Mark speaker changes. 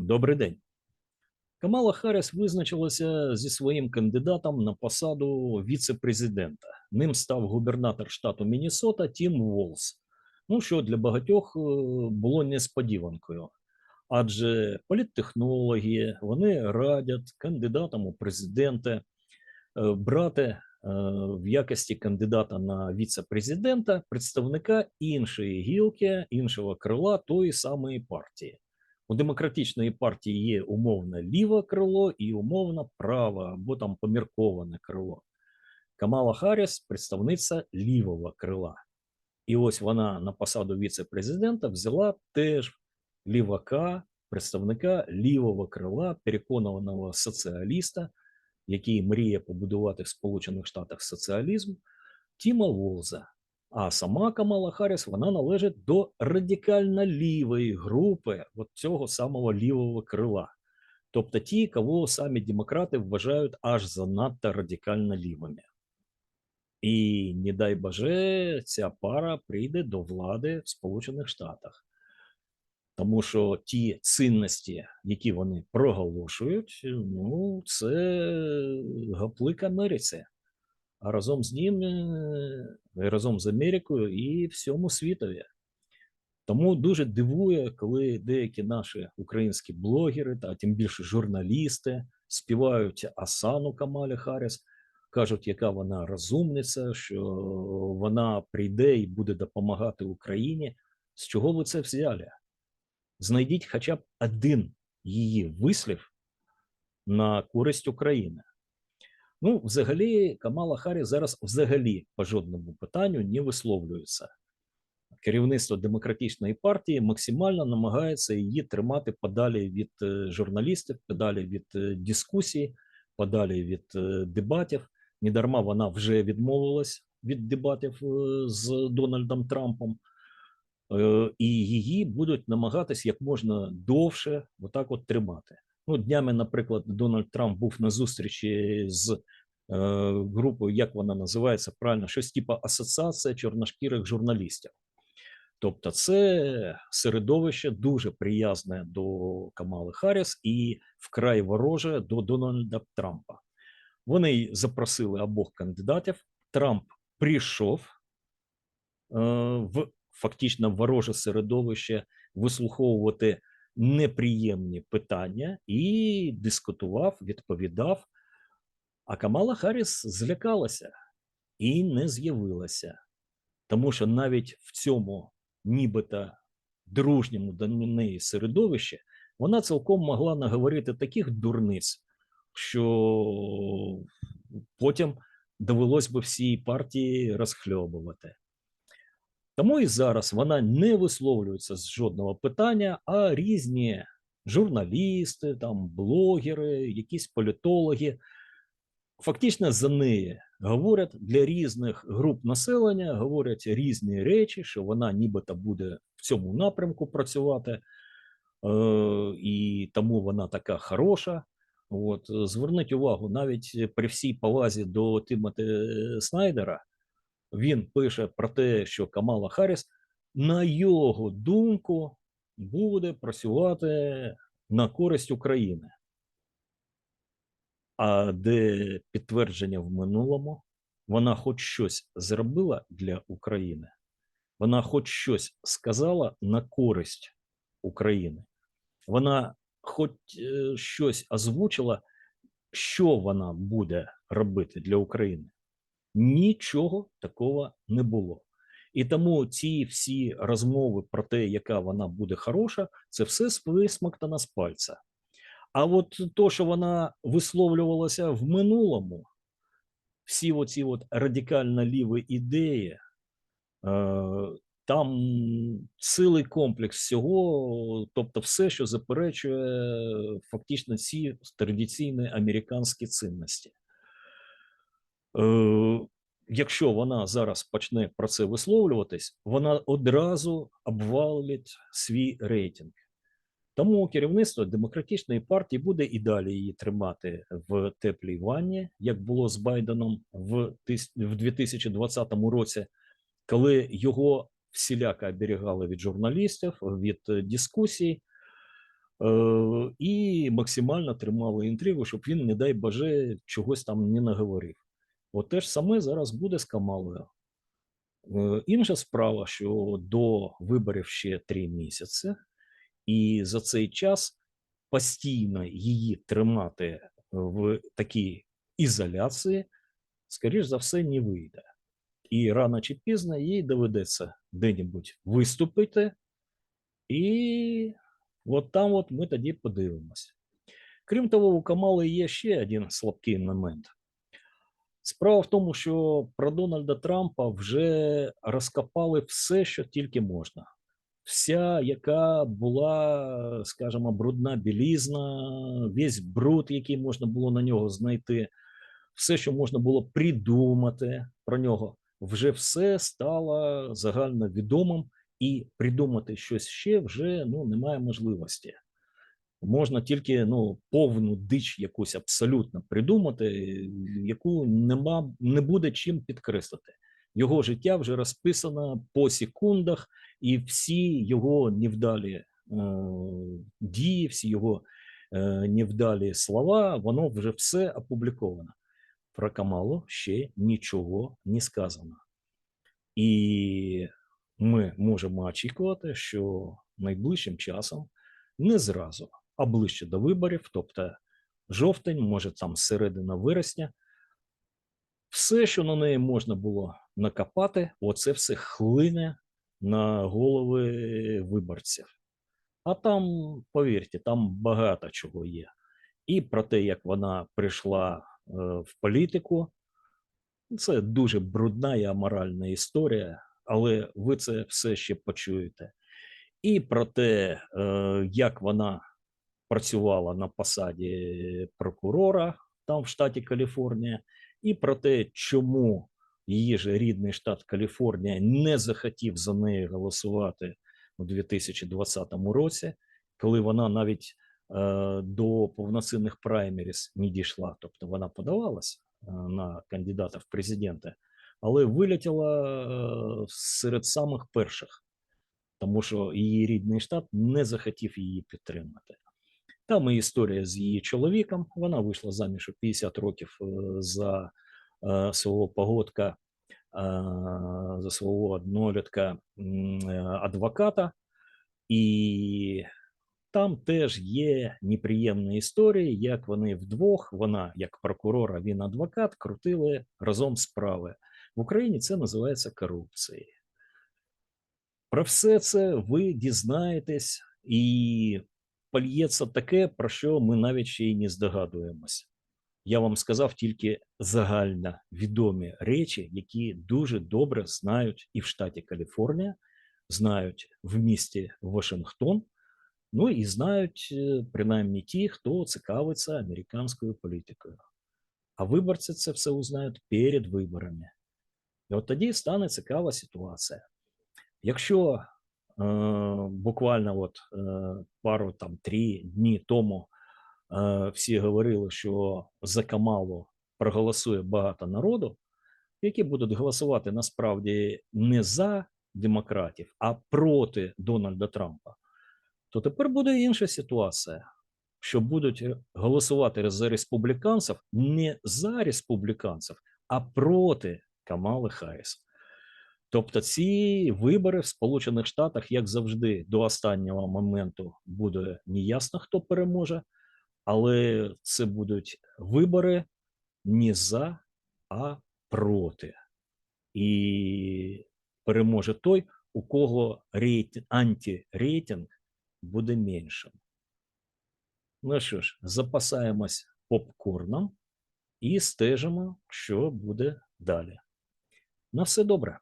Speaker 1: Добрий день. Камала Харріс визначилася зі своїм кандидатом на посаду віце-президента. Ним став губернатор штату Міннесота Тім Волс. Ну, що для багатьох е, було несподіванкою. Адже політтехнологи вони радять кандидатам у президенти е, брати е, в якості кандидата на віце-президента представника іншої гілки, іншого крила тої самої партії. У демократичної партії є умовно ліве крило і умовно праве або там помірковане крило. Камала Харріс – представниця лівого крила. І ось вона на посаду віце-президента взяла теж лівака, представника лівого крила, переконаного соціаліста, який мріє побудувати в Сполучених Штатах соціалізм, Тіма Волза. А сама Камала Харріс, вона належить до радикально лівої групи от цього самого лівого крила. Тобто ті, кого самі демократи вважають аж занадто радикально лівими. І не дай боже, ця пара прийде до влади в Сполучених Штатах. Тому що ті цінності, які вони проголошують, ну, це гаплик Америці. Разом з ним, е, разом з Америкою і всьому світові. Тому дуже дивує, коли деякі наші українські блогери, та тим більше журналісти, співають Асану Камалі Харріс, кажуть, яка вона розумниця, що вона прийде і буде допомагати Україні. З чого ви це взяли? Знайдіть хоча б один її вислів на користь України. Ну, взагалі, Камала Харріс зараз взагалі по жодному питанню не висловлюється. Керівництво демократичної партії максимально намагається її тримати подалі від е, журналістів, подалі від е, дискусій, подалі від е, дебатів. Недарма вона вже відмовилась від дебатів з Дональдом Трампом, і її будуть намагатись як можна довше отак от тримати. Ну, днями, наприклад, Дональд Трамп був на зустрічі з е, групою, як вона називається правильно, щось типу асоціація чорношкірих журналістів. Тобто, це середовище дуже приязне до Камали Харріс і вкрай вороже до Дональда Трампа. Вони запросили обох кандидатів. Трамп прийшов е, в фактично вороже середовище вислуховувати неприємні питання і дискутував, відповідав. А Камала Харріс злякалася і не з'явилася, тому що навіть в цьому нібито дружньому до неї середовищі вона цілком могла наговорити таких дурниць, що потім довелось би всій партії розхльобувати. Тому і зараз вона не висловлюється з жодного питання, а різні журналісти, там, блогери, якісь політологи фактично за неї говорять для різних груп населення, говорять різні речі, що вона нібито буде в цьому напрямку працювати, е, і тому вона така хороша. От, Зверніть увагу, навіть при всій повазі до Тимоти Снайдера, він пише про те, що Камала Харріс, на його думку, буде працювати на користь України. А де підтвердження в минулому, вона хоч щось зробила для України, вона хоч щось сказала на користь України, вона хоч е, щось озвучила, що вона буде робити для України. Нічого такого не було. І тому ці всі розмови про те, яка вона буде хороша, це все висмоктано з пальця. А от то, що вона висловлювалася в минулому, всі оці от радикально ліві ідеї, е, там цілий комплекс всього, тобто все, що заперечує фактично ці традиційні американські цінності. Е, Якщо вона зараз почне про це висловлюватись, вона одразу обвалить свій рейтинг. Тому керівництво демократичної партії буде і далі її тримати в теплій ванні, як було з Байденом в 2020 році, коли його всіляко оберігали від журналістів, від дискусій. Е, і максимально тримали інтригу, щоб він, не дай Боже, чогось там не наговорив. От те ж саме зараз буде з Камалою. Е, Інша справа, що до виборів ще три місяці, і за цей час постійно її тримати в такій ізоляції, скоріш за все, не вийде. І рано чи пізно їй доведеться де-небудь виступити, і от там от ми тоді подивимося. Крім того, у Камали є ще один слабкий момент. Справа в тому, що про Дональда Трампа вже розкопали все, що тільки можна. Вся, яка була, скажімо, брудна білізна, весь бруд, який можна було на нього знайти, все, що можна було придумати про нього, вже все стало загальновідомим, і придумати щось ще вже ну, немає можливості. Можна тільки ну, повну дич якусь абсолютно придумати, яку нема, не буде чим підкреслити. Його життя вже розписано по секундах, і всі його невдалі е, дії, всі його е, невдалі слова, воно вже все опубліковано. Про Камалу ще нічого не сказано. І ми можемо очікувати, що найближчим часом не зразу, а ближче до виборів, тобто жовтень, може там середина вересня, все, що на неї можна було накопати, оце все хлине на голови виборців. А там, повірте, там багато чого є. І про те, як вона прийшла е, в політику, це дуже брудна і аморальна історія, але ви це все ще почуєте. І про те, е, як вона працювала на посаді прокурора там в штаті Каліфорнія, і про те, чому її ж рідний штат Каліфорнія не захотів за неї голосувати у 2020 році, коли вона навіть е, до повноцінних праймеріс не дійшла. Тобто вона подавалася е, на кандидата в президенти, але вилетіла е, серед самих перших, тому що її рідний штат не захотів її підтримати. Там і історія з її чоловіком. Вона вийшла заміж у 50 років е, за е, свого погодка, за свого однолітка адвоката, і там теж є неприємні історії, як вони вдвох, вона як прокурор, він адвокат, крутили разом справи. В Україні це називається корупцією. Про все це ви дізнаєтесь і польється таке, про що ми навіть ще й не здогадуємося. Я вам сказав тільки загально відомі речі, які дуже добре знають і в штаті Каліфорнія, знають в місті Вашингтон, ну і знають е, принаймні ті, хто цікавиться американською політикою. А виборці це все узнають перед виборами. І от тоді стане цікава ситуація. Якщо буквально от э, пару там три дні тому э, всі говорили, що за Камалу проголосує багато народу, які будуть голосувати насправді не за демократів, а проти Дональда Трампа, то тепер буде інша ситуація. Що будуть голосувати за республіканців не за республіканців, а проти Камали Харріс. Тобто ці вибори в Сполучених Штатах, як завжди, до останнього моменту буде неясно, хто переможе, але це будуть вибори не за, а проти. І переможе той, у кого рейтинг, антирейтинг буде меншим. Ну що ж, запасаємось попкорном і стежимо, що буде далі. На все добре.